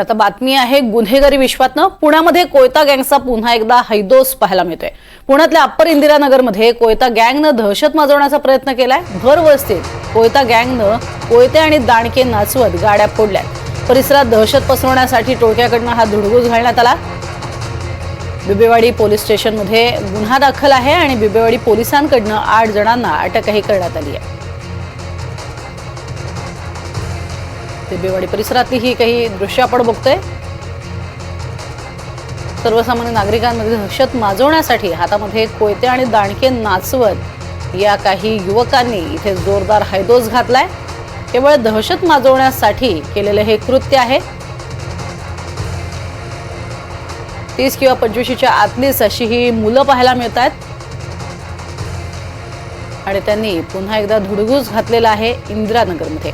आता बातमी आहे गुन्हेगारी विश्वातनं पुण्यामध्ये कोयता गँगचा पुन्हा एकदा हैदोस पाहायला मिळतोय. पुण्यातल्या अप्पर इंदिरानगरमध्ये कोयता गँगनं दहशत माजवण्याचा प्रयत्न केलाय. भर वस्तीत कोयता गँगनं कोयते आणि दाणके नाचवत गाड्या फोडल्या परिसरात दहशत पसरवण्यासाठी टोळक्याकडनं हा धुडगूस घालण्यात आला. बिबेवाडी पोलीस स्टेशनमध्ये गुन्हा दाखल आहे आणि बिबेवाडी पोलिसांकडनं आठ जणांना अटकही करण्यात आली आहे. तिबेवाडी परिसरातली ही काही दृश्य आपण बघतोय. सर्वसामान्य नागरिकांमध्ये दहशत माजवण्यासाठी हातामध्ये कोयते आणि दाणके नाचवत या काही युवकांनी इथे जोरदार हैदोस घातलाय. केवळ दहशत माजवण्यासाठी केलेलं हे कृत्य आहे. तीस किंवा पंचवीसच्या आतलीच अशी ही मुलं पाहायला मिळत आहेत आणि त्यांनी पुन्हा एकदा धुडगूस घातलेला आहे इंदिरानगरमध्ये.